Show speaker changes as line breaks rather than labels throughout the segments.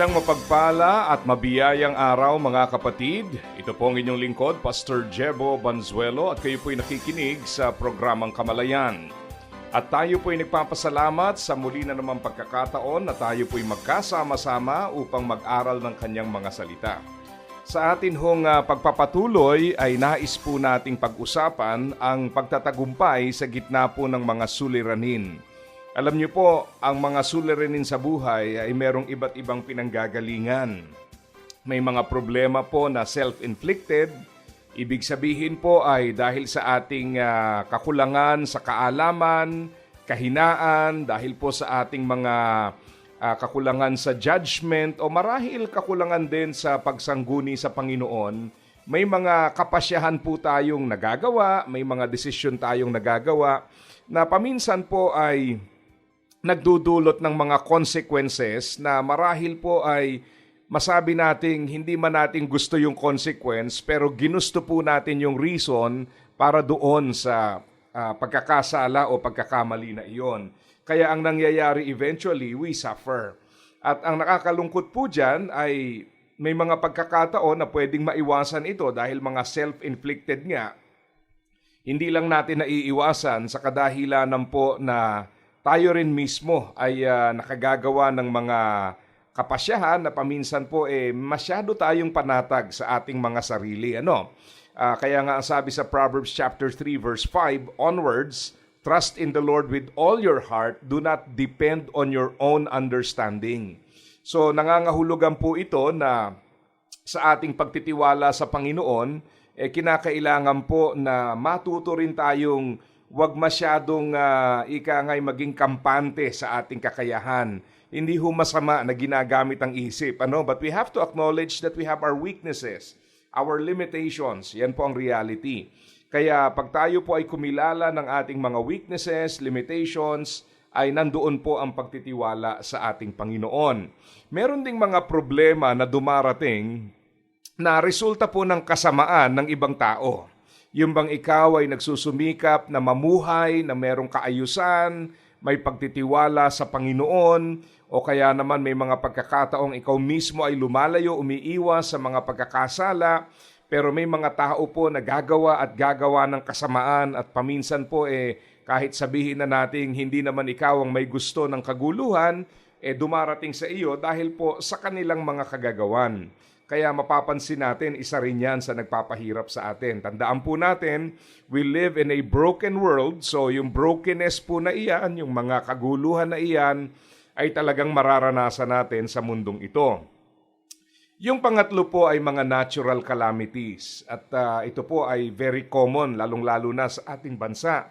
Isang mapagpala at mabiyayang araw mga kapatid. Ito po ang inyong lingkod, Pastor Jebo Banzuelo at kayo po'y nakikinig sa programang Kamalayan. At tayo po'y nagpapasalamat sa muli na namang pagkakataon na tayo po'y magkasama-sama upang mag-aral ng kanyang mga salita. Sa atin hong ah, pagpapatuloy ay nais po nating pag-usapan ang pagtatagumpay sa gitna po ng mga suliranin. Alam niyo po, ang mga suliranin sa buhay ay merong iba't ibang pinanggagalingan. May mga problema po na self-inflicted. Ibig sabihin po ay dahil sa ating ah, kakulangan sa kaalaman, kahinaan, dahil po sa ating mga ah, kakulangan sa judgment o marahil kakulangan din sa pagsangguni sa Panginoon, may mga kapasyahan po tayong nagagawa, may mga desisyon tayong nagagawa na paminsan po ay nagdudulot ng mga consequences na marahil po ay masabi nating hindi man natin gusto yung consequence pero ginusto po natin yung reason para doon sa ah, pagkakasala o pagkakamali na iyon. Kaya ang nangyayari eventually, we suffer. At ang nakakalungkot po dyan ay may mga pagkakataon na pwedeng maiwasan ito dahil mga self-inflicted nga hindi lang natin naiiwasan sa kadahilanan po na tayo rin mismo ay ah, nakagagawa ng mga kapasyahan na paminsan po eh masyado tayong panatag sa ating mga sarili. Ano? Ah, kaya nga ang sabi sa Proverbs chapter 3 verse 5 onwards, trust in the Lord with all your heart, do not depend on your own understanding. So nangangahulugan po ito na sa ating pagtitiwala sa Panginoon, eh, kinakailangan po na matuto rin tayong wag masyadong uh, ika ngay maging kampante sa ating kakayahan. Hindi ho masama na ginagamit ang isip, ano? But we have to acknowledge that we have our weaknesses, our limitations. Yan po ang reality. Kaya pag tayo po ay kumilala ng ating mga weaknesses, limitations, ay nandoon po ang pagtitiwala sa ating Panginoon. Meron ding mga problema na dumarating na resulta po ng kasamaan ng ibang tao. Yung bang ikaw ay nagsusumikap na mamuhay, na merong kaayusan, may pagtitiwala sa Panginoon, o kaya naman may mga pagkakataong ikaw mismo ay lumalayo, umiiwas sa mga pagkakasala, pero may mga tao po na gagawa at gagawa ng kasamaan at paminsan po eh kahit sabihin na nating hindi naman ikaw ang may gusto ng kaguluhan, eh dumarating sa iyo dahil po sa kanilang mga kagagawan. Kaya mapapansin natin, isa rin yan sa nagpapahirap sa atin. Tandaan po natin, we live in a broken world. So yung brokenness po na iyan, yung mga kaguluhan na iyan, ay talagang mararanasan natin sa mundong ito. Yung pangatlo po ay mga natural calamities. At uh, ito po ay very common, lalong-lalo na sa ating bansa.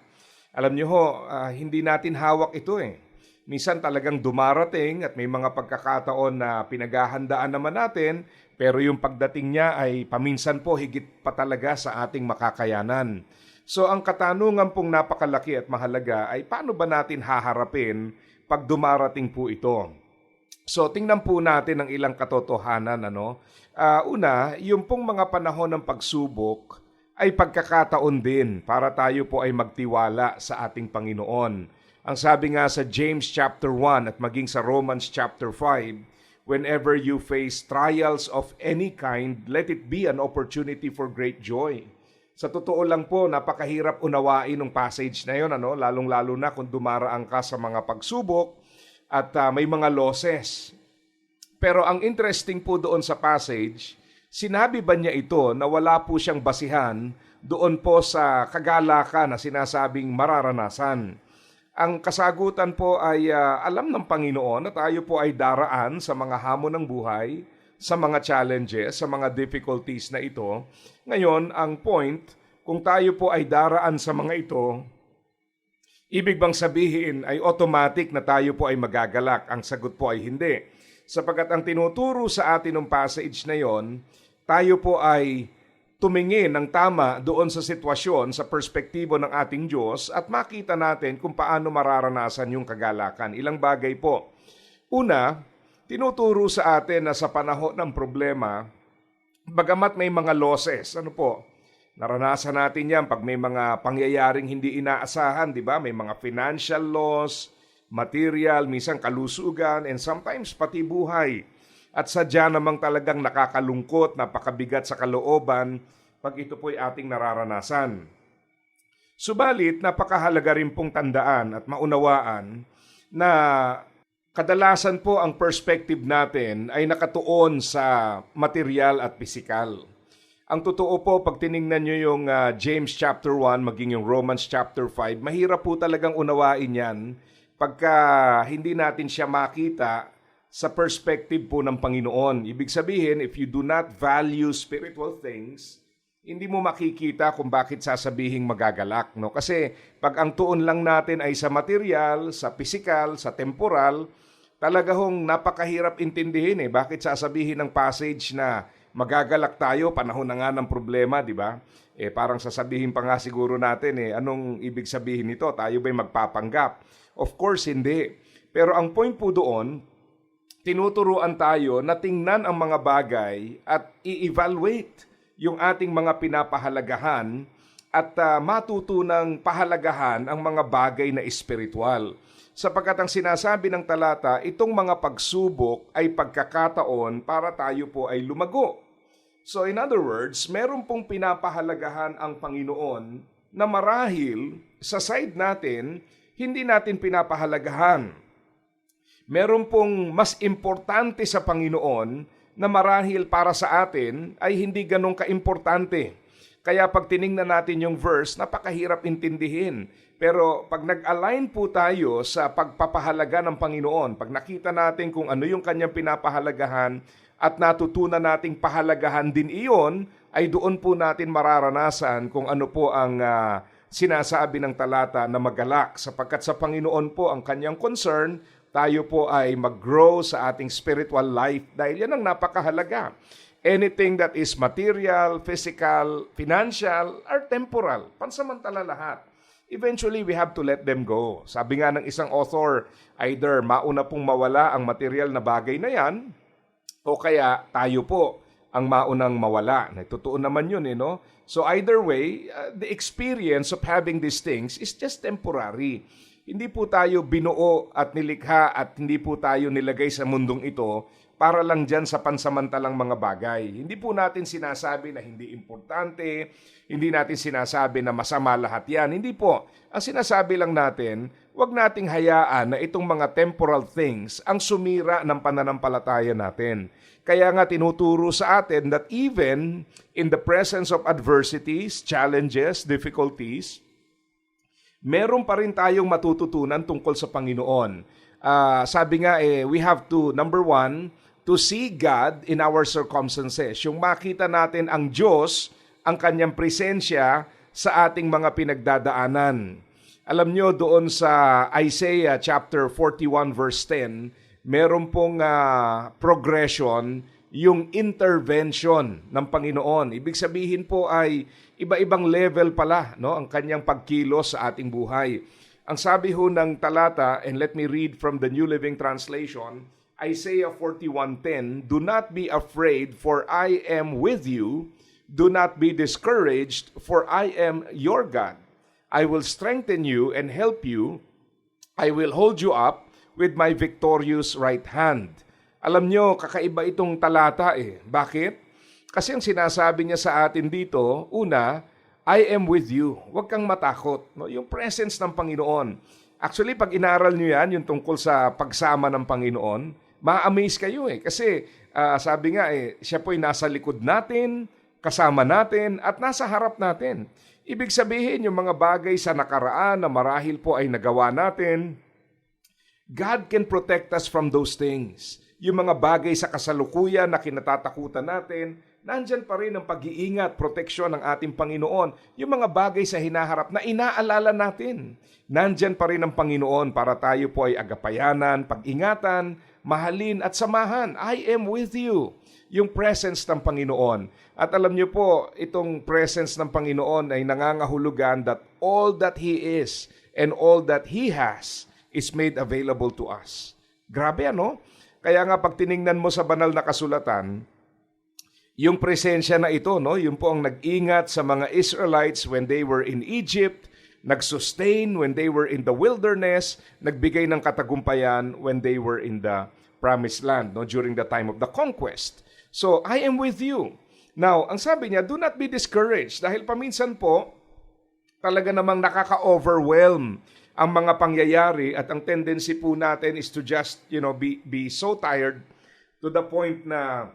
Alam niyo ho, uh, hindi natin hawak ito eh. Minsan talagang dumarating at may mga pagkakataon na pinaghahandaan naman natin, pero yung pagdating niya ay paminsan po higit pa talaga sa ating makakayanan. So ang katanungan pong napakalaki at mahalaga ay paano ba natin haharapin pag dumarating po ito? So tingnan po natin ang ilang katotohanan. Ano? Uh, una, yung pong mga panahon ng pagsubok ay pagkakataon din para tayo po ay magtiwala sa ating Panginoon. Ang sabi nga sa James chapter 1 at maging sa Romans chapter 5, whenever you face trials of any kind, let it be an opportunity for great joy. Sa totoo lang po, napakahirap unawain ng passage na yon, ano? lalong-lalo na kung dumaraan ka sa mga pagsubok at uh, may mga losses. Pero ang interesting po doon sa passage, sinabi ba niya ito na wala po siyang basihan doon po sa kagalakan na sinasabing mararanasan? Ang kasagutan po ay uh, alam ng Panginoon na tayo po ay daraan sa mga hamon ng buhay, sa mga challenges, sa mga difficulties na ito. Ngayon, ang point, kung tayo po ay daraan sa mga ito, ibig bang sabihin ay automatic na tayo po ay magagalak? Ang sagot po ay hindi. Sapagat ang tinuturo sa atin ng passage na yon, tayo po ay tumingin ng tama doon sa sitwasyon, sa perspektibo ng ating Diyos at makita natin kung paano mararanasan yung kagalakan. Ilang bagay po. Una, tinuturo sa atin na sa panahon ng problema, bagamat may mga losses, ano po, naranasan natin yan pag may mga pangyayaring hindi inaasahan, di ba? May mga financial loss, material, minsan kalusugan, and sometimes pati buhay. At sadya namang talagang nakakalungkot, napakabigat sa kalooban pag ito po'y ating nararanasan. Subalit, napakahalaga rin pong tandaan at maunawaan na kadalasan po ang perspective natin ay nakatuon sa material at pisikal. Ang totoo po, pag tiningnan nyo yung ah, James chapter 1, maging yung Romans chapter 5, mahirap po talagang unawain yan pagka hindi natin siya makita sa perspective po ng Panginoon. Ibig sabihin, if you do not value spiritual things, hindi mo makikita kung bakit sasabihing magagalak. No? Kasi pag ang tuon lang natin ay sa material, sa physical, sa temporal, talaga hong napakahirap intindihin eh. Bakit sasabihin ng passage na magagalak tayo, panahon na nga ng problema, di ba? Eh parang sasabihin pa nga siguro natin eh, anong ibig sabihin nito? Tayo ba'y magpapanggap? Of course, hindi. Pero ang point po doon, tinuturuan tayo na tingnan ang mga bagay at i-evaluate yung ating mga pinapahalagahan at ah, matutunang pahalagahan ang mga bagay na espiritual. Sapagkat ang sinasabi ng talata, itong mga pagsubok ay pagkakataon para tayo po ay lumago. So in other words, meron pong pinapahalagahan ang Panginoon na marahil sa side natin, hindi natin pinapahalagahan meron pong mas importante sa Panginoon na marahil para sa atin ay hindi ganong kaimportante. Kaya pag tiningnan natin yung verse, napakahirap intindihin. Pero pag nag-align po tayo sa pagpapahalaga ng Panginoon, pag nakita natin kung ano yung kanyang pinapahalagahan at natutunan nating pahalagahan din iyon, ay doon po natin mararanasan kung ano po ang ah, sinasabi ng talata na magalak. Sapagkat sa Panginoon po ang kanyang concern, tayo po ay mag-grow sa ating spiritual life dahil yan ang napakahalaga. Anything that is material, physical, financial, are temporal. Pansamantala lahat. Eventually, we have to let them go. Sabi nga ng isang author, either mauna pong mawala ang material na bagay na yan, o kaya tayo po ang maunang mawala. Totoo naman yun, eh, no? So either way, uh, the experience of having these things is just temporary. Hindi po tayo binuo at nilikha at hindi po tayo nilagay sa mundong ito para lang dyan sa pansamantalang mga bagay. Hindi po natin sinasabi na hindi importante, hindi natin sinasabi na masama lahat yan. Hindi po. Ang sinasabi lang natin, wag nating hayaan na itong mga temporal things ang sumira ng pananampalataya natin. Kaya nga tinuturo sa atin that even in the presence of adversities, challenges, difficulties, meron pa rin tayong matututunan tungkol sa Panginoon. Ah, sabi nga eh, we have to, number one, to see God in our circumstances. Yung makita natin ang Diyos, ang kanyang presensya sa ating mga pinagdadaanan. Alam nyo, doon sa Isaiah chapter 41 verse 10, meron pong ah, progression yung intervention ng Panginoon. Ibig sabihin po ay iba-ibang level pala no ang kanyang pagkilos sa ating buhay. Ang sabi ho ng talata and let me read from the New Living Translation, Isaiah 41:10, Do not be afraid for I am with you. Do not be discouraged for I am your God. I will strengthen you and help you. I will hold you up with my victorious right hand. Alam nyo, kakaiba itong talata eh. Bakit? Kasi ang sinasabi niya sa atin dito, una, I am with you. Huwag kang matakot. No? Yung presence ng Panginoon. Actually, pag inaral nyo yan, yung tungkol sa pagsama ng Panginoon, ma-amaze kayo eh. Kasi ah, sabi nga eh, siya po'y nasa likod natin, kasama natin, at nasa harap natin. Ibig sabihin, yung mga bagay sa nakaraan na marahil po ay nagawa natin, God can protect us from those things. Yung mga bagay sa kasalukuyan na kinatatakutan natin, nandyan pa rin ang pag-iingat, proteksyon ng ating Panginoon. Yung mga bagay sa hinaharap na inaalala natin. Nandyan pa rin ang Panginoon para tayo po ay agapayanan, pag-ingatan, mahalin at samahan. I am with you. Yung presence ng Panginoon. At alam niyo po, itong presence ng Panginoon ay nangangahulugan that all that He is and all that He has is made available to us. Grabe ano? Kaya nga pag tiningnan mo sa banal na kasulatan, yung presensya na ito, no, yung po ang nag-ingat sa mga Israelites when they were in Egypt, nag-sustain when they were in the wilderness, nagbigay ng katagumpayan when they were in the promised land no, during the time of the conquest. So, I am with you. Now, ang sabi niya, do not be discouraged dahil paminsan po, talaga namang nakaka-overwhelm ang mga pangyayari at ang tendency po natin is to just, you know, be, be so tired to the point na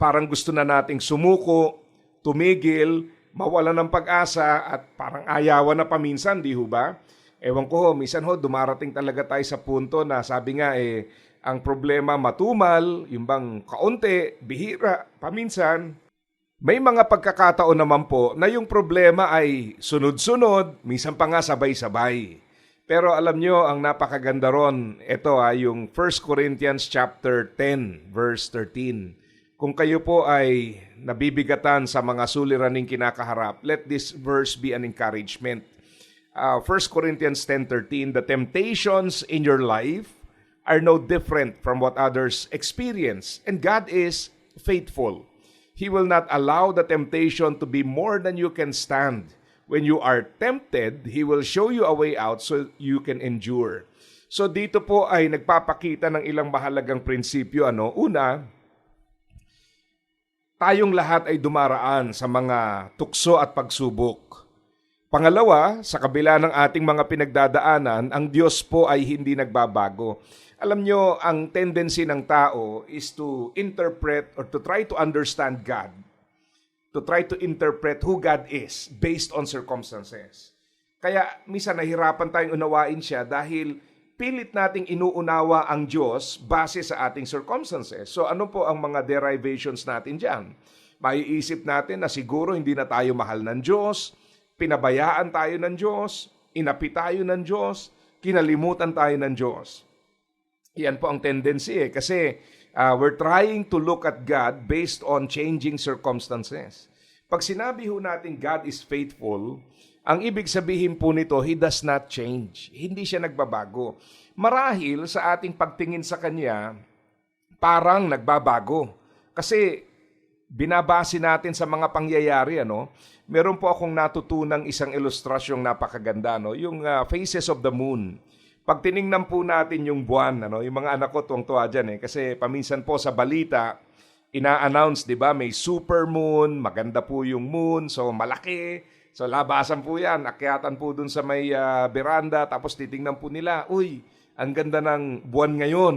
parang gusto na nating sumuko, tumigil, mawala ng pag-asa at parang ayawan na paminsan, di ho ba? Ewan ko, minsan ho, dumarating talaga tayo sa punto na sabi nga eh, ang problema matumal, yung bang kaunti, bihira, paminsan. May mga pagkakataon naman po na yung problema ay sunod-sunod, minsan pa nga sabay-sabay. Pero alam nyo, ang napakaganda ron, ito ha, yung 1 Corinthians chapter 10, verse 13. Kung kayo po ay nabibigatan sa mga suliraning kinakaharap, let this verse be an encouragement. Uh, 1 Corinthians 10.13, The temptations in your life are no different from what others experience, and God is faithful. He will not allow the temptation to be more than you can stand. When you are tempted, He will show you a way out so you can endure. So dito po ay nagpapakita ng ilang mahalagang prinsipyo. Ano? Una, tayong lahat ay dumaraan sa mga tukso at pagsubok. Pangalawa, sa kabila ng ating mga pinagdadaanan, ang Diyos po ay hindi nagbabago. Alam nyo, ang tendency ng tao is to interpret or to try to understand God. To try to interpret who God is based on circumstances. Kaya minsan nahirapan tayong unawain siya dahil pilit nating inuunawa ang Diyos base sa ating circumstances. So ano po ang mga derivations natin dyan? Maiisip natin na siguro hindi na tayo mahal ng Diyos, pinabayaan tayo ng Diyos, inapi tayo ng Diyos, kinalimutan tayo ng Diyos. Yan po ang tendency eh. Kasi uh, we're trying to look at God based on changing circumstances. Pag sinabi ho natin God is faithful, ang ibig sabihin po nito, He does not change. Hindi siya nagbabago. Marahil sa ating pagtingin sa Kanya, parang nagbabago. Kasi binabase natin sa mga pangyayari, ano? Meron po akong natutunang isang ilustrasyong napakaganda, no? Yung uh, Faces of the Moon. Pag tiningnan po natin yung buwan, ano, yung mga anak ko tuwang-tuwa dyan eh, kasi paminsan po sa balita, ina-announce, di ba, may super moon, maganda po yung moon, so malaki, So labasan po yan, akyatan po dun sa may uh, veranda, tapos titingnan po nila, uy, ang ganda ng buwan ngayon.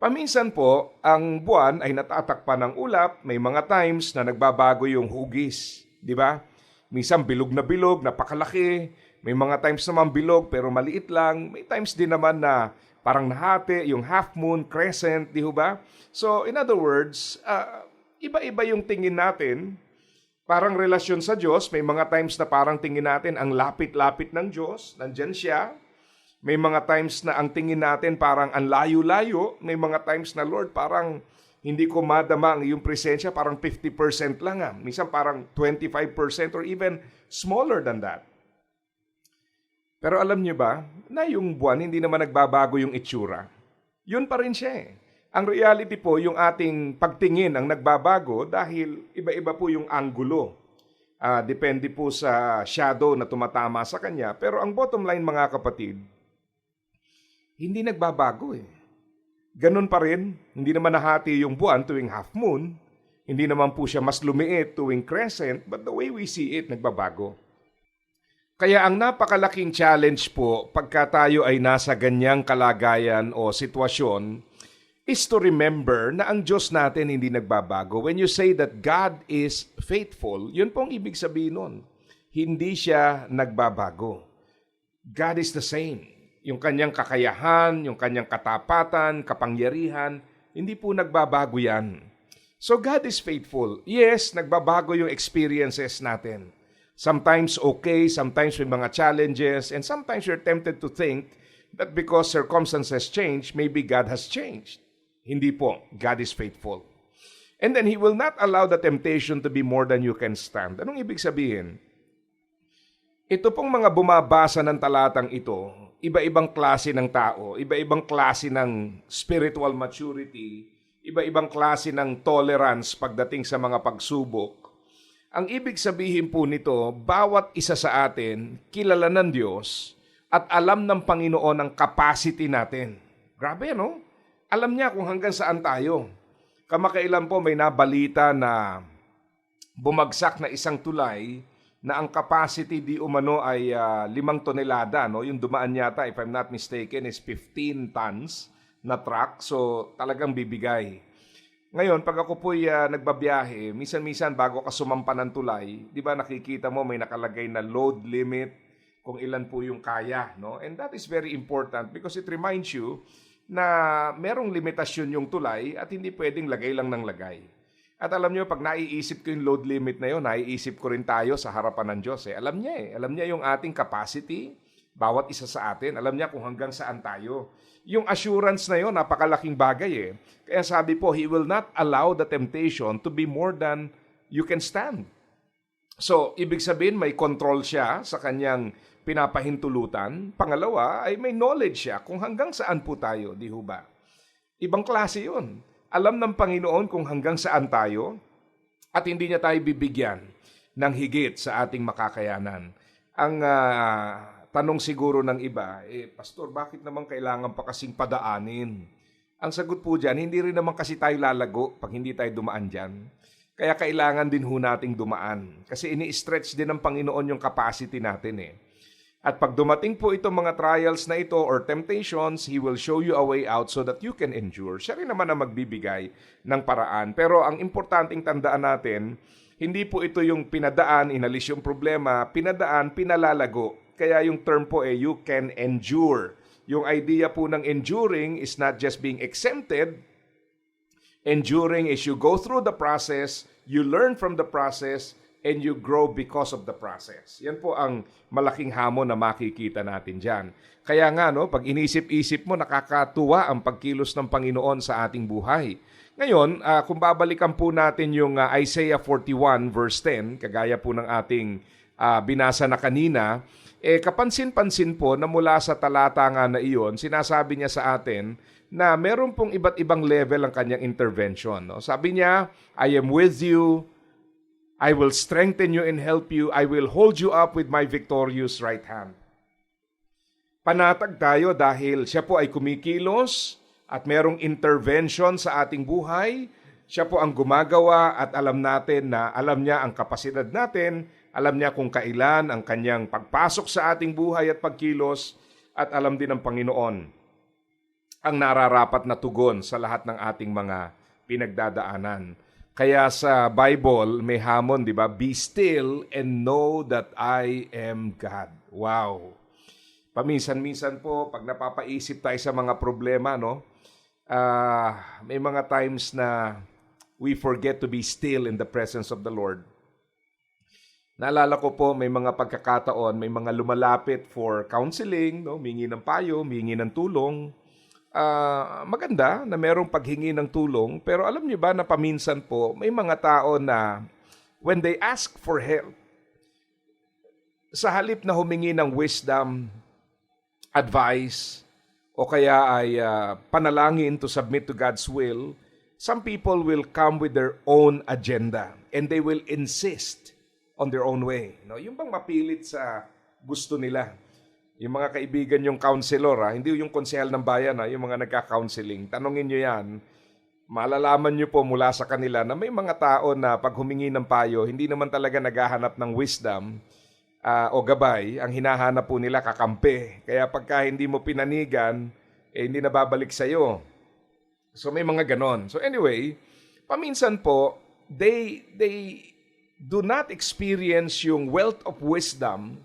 Paminsan po, ang buwan ay natatakpan ng ulap, may mga times na nagbabago yung hugis, di ba? Minsan bilog na bilog, napakalaki, may mga times naman bilog pero maliit lang, may times din naman na parang nahati, yung half moon, crescent, di ba? So in other words, uh, iba-iba yung tingin natin parang relasyon sa Diyos, may mga times na parang tingin natin ang lapit-lapit ng Diyos, nandyan siya. May mga times na ang tingin natin parang ang layo-layo. May mga times na, Lord, parang hindi ko madama ang iyong presensya, parang 50% lang ah. Minsan parang 25% or even smaller than that. Pero alam niyo ba, na yung buwan hindi naman nagbabago yung itsura. Yun pa rin siya eh. Ang reality po, yung ating pagtingin ang nagbabago dahil iba-iba po yung anggulo. Uh, depende po sa shadow na tumatama sa kanya. Pero ang bottom line mga kapatid, hindi nagbabago eh. Ganun pa rin, hindi naman nahati yung buwan tuwing half moon. Hindi naman po siya mas lumiit tuwing crescent, but the way we see it, nagbabago. Kaya ang napakalaking challenge po pagka tayo ay nasa ganyang kalagayan o sitwasyon is to remember na ang Diyos natin hindi nagbabago. When you say that God is faithful, yun pong ibig sabihin nun. Hindi siya nagbabago. God is the same. Yung kanyang kakayahan, yung kanyang katapatan, kapangyarihan, hindi po nagbabago yan. So God is faithful. Yes, nagbabago yung experiences natin. Sometimes okay, sometimes may mga challenges, and sometimes you're tempted to think that because circumstances change, maybe God has changed. Hindi po. God is faithful. And then He will not allow the temptation to be more than you can stand. Anong ibig sabihin? Ito pong mga bumabasa ng talatang ito, iba-ibang klase ng tao, iba-ibang klase ng spiritual maturity, iba-ibang klase ng tolerance pagdating sa mga pagsubok. Ang ibig sabihin po nito, bawat isa sa atin kilala ng Diyos at alam ng Panginoon ang capacity natin. Grabe, no? Alam niya kung hanggang saan tayo. Kamakailan po may nabalita na bumagsak na isang tulay na ang capacity di umano ay ah, limang tonelada. No? Yung dumaan yata, if I'm not mistaken, is 15 tons na truck. So talagang bibigay. Ngayon, pag ako po'y ah, nagbabiyahe, minsan-minsan bago ka sumampa ng tulay, di ba nakikita mo may nakalagay na load limit kung ilan po yung kaya. No? And that is very important because it reminds you na merong limitasyon yung tulay at hindi pwedeng lagay lang ng lagay. At alam nyo, pag naiisip ko yung load limit na yun, naiisip ko rin tayo sa harapan ng Diyos. Eh. Alam niya eh. Alam niya yung ating capacity, bawat isa sa atin. Alam niya kung hanggang saan tayo. Yung assurance na yun, napakalaking bagay eh. Kaya sabi po, He will not allow the temptation to be more than you can stand. So, ibig sabihin, may control siya sa kanyang pinapahintulutan. Pangalawa, ay may knowledge siya kung hanggang saan po tayo, di ho ba? Ibang klase yun. Alam ng Panginoon kung hanggang saan tayo at hindi niya tayo bibigyan ng higit sa ating makakayanan. Ang ah, tanong siguro ng iba, eh, Pastor, bakit naman kailangan pa kasing padaanin? Ang sagot po dyan, hindi rin naman kasi tayo lalago pag hindi tayo dumaan dyan. Kaya kailangan din ho nating dumaan. Kasi ini-stretch din ng Panginoon yung capacity natin eh. At pag dumating po itong mga trials na ito or temptations, He will show you a way out so that you can endure. Siya rin naman ang magbibigay ng paraan. Pero ang importanteng tandaan natin, hindi po ito yung pinadaan, inalis yung problema, pinadaan, pinalalago. Kaya yung term po eh, you can endure. Yung idea po ng enduring is not just being exempted, Enduring is you go through the process, you learn from the process, and you grow because of the process. Yan po ang malaking hamon na makikita natin dyan. Kaya nga, no, pag inisip-isip mo, nakakatuwa ang pagkilos ng Panginoon sa ating buhay. Ngayon, ah, kung babalikan po natin yung ah, Isaiah 41 verse 10, kagaya po ng ating ah, binasa na kanina, eh kapansin-pansin po na mula sa talata nga na iyon, sinasabi niya sa atin na meron pong iba't ibang level ang kanyang intervention. No? Sabi niya, I am with you, I will strengthen you and help you, I will hold you up with my victorious right hand. Panatag tayo dahil siya po ay kumikilos at merong intervention sa ating buhay. Siya po ang gumagawa at alam natin na alam niya ang kapasidad natin, alam niya kung kailan ang kanyang pagpasok sa ating buhay at pagkilos at alam din ng Panginoon ang nararapat na tugon sa lahat ng ating mga pinagdadaanan. Kaya sa Bible may hamon, 'di ba? Be still and know that I am God. Wow. Paminsan-minsan po pag napapaisip tayo sa mga problema, no? Ah, may mga times na we forget to be still in the presence of the Lord. Naalala ko po may mga pagkakataon, may mga lumalapit for counseling, no? Mingi ng payo, mingi ng tulong. Ah, maganda na merong paghingi ng tulong, pero alam niyo ba na paminsan po may mga tao na when they ask for help, sa halip na humingi ng wisdom, advice, o kaya ay ah, panalangin to submit to God's will, some people will come with their own agenda and they will insist on their own way. No? Yung bang mapilit sa gusto nila. Yung mga kaibigan yung counselor, ha? hindi yung konsehal ng bayan, ha? yung mga nagka-counseling. Tanungin nyo yan, malalaman nyo po mula sa kanila na may mga tao na pag humingi ng payo, hindi naman talaga naghahanap ng wisdom ah, o gabay. Ang hinahanap po nila kakampi. Kaya pagka hindi mo pinanigan, eh, hindi nababalik sa'yo. So may mga ganon. So anyway, paminsan po, they, they do not experience yung wealth of wisdom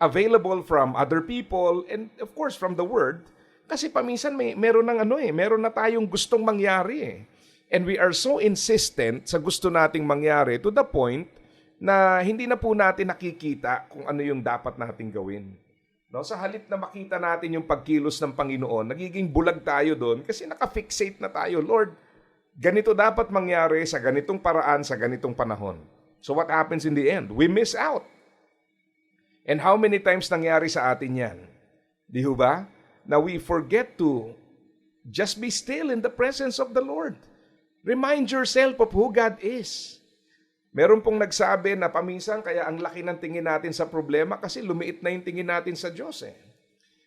available from other people and of course from the word kasi paminsan may meron ng ano eh, meron na tayong gustong mangyari eh. And we are so insistent sa gusto nating mangyari to the point na hindi na po natin nakikita kung ano yung dapat nating gawin. No, sa halip na makita natin yung pagkilos ng Panginoon, nagiging bulag tayo doon kasi nakafixate na tayo. Lord, ganito dapat mangyari sa ganitong paraan sa ganitong panahon. So what happens in the end? We miss out. And how many times nangyari sa atin yan? Di ho ba? Na we forget to just be still in the presence of the Lord. Remind yourself of who God is. Meron pong nagsabi na paminsan kaya ang laki ng tingin natin sa problema kasi lumiit na yung tingin natin sa Diyos eh.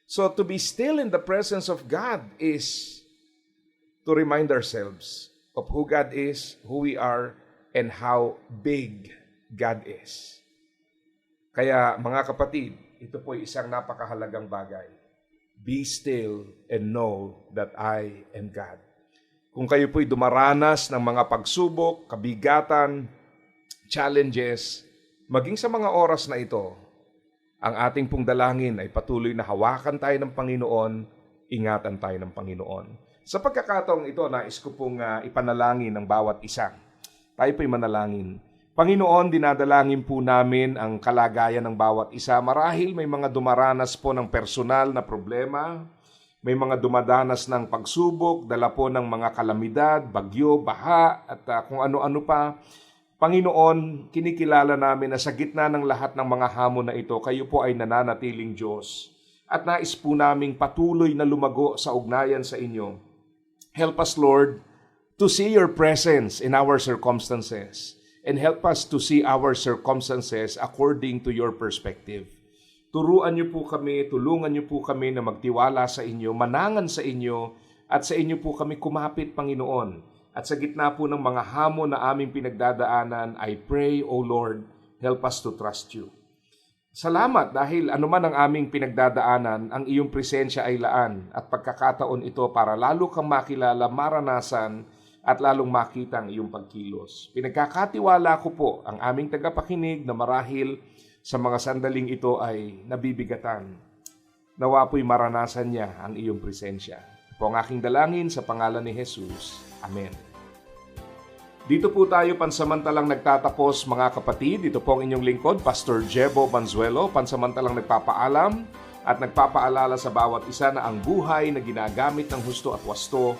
So to be still in the presence of God is to remind ourselves of who God is, who we are, and how big God is. Kaya mga kapatid, ito po isang napakahalagang bagay. Be still and know that I am God. Kung kayo po'y dumaranas ng mga pagsubok, kabigatan, challenges, maging sa mga oras na ito, ang ating pong dalangin ay patuloy na hawakan tayo ng Panginoon, ingatan tayo ng Panginoon. Sa pagkakataong ito, nais ko pong ah, ipanalangin ng bawat isa. Tayo po'y manalangin. Panginoon, dinadalangin po namin ang kalagayan ng bawat isa. Marahil may mga dumaranas po ng personal na problema, may mga dumadanas ng pagsubok, dala po ng mga kalamidad, bagyo, baha, at ah, kung ano-ano pa. Panginoon, kinikilala namin na sa gitna ng lahat ng mga hamon na ito, kayo po ay nananatiling Diyos. At nais po naming patuloy na lumago sa ugnayan sa inyo. Help us, Lord, to see your presence in our circumstances and help us to see our circumstances according to your perspective. Turuan niyo po kami, tulungan niyo po kami na magtiwala sa inyo, manangan sa inyo, at sa inyo po kami kumapit, Panginoon. At sa gitna po ng mga hamon na aming pinagdadaanan, I pray, O Lord, help us to trust you. Salamat dahil anuman ang aming pinagdadaanan, ang iyong presensya ay laan at pagkakataon ito para lalo kang makilala, maranasan at lalong makita ang iyong pagkilos. Pinagkakatiwala ko po ang aming tagapakinig na marahil sa mga sandaling ito ay nabibigatan. Nawa po'y maranasan niya ang iyong presensya. Po ang aking dalangin sa pangalan ni Jesus. Amen. Dito po tayo pansamantalang nagtatapos mga kapatid. Ito po ang inyong lingkod, Pastor Jebo Banzuelo, pansamantalang nagpapaalam at nagpapaalala sa bawat isa na ang buhay na ginagamit ng husto at wasto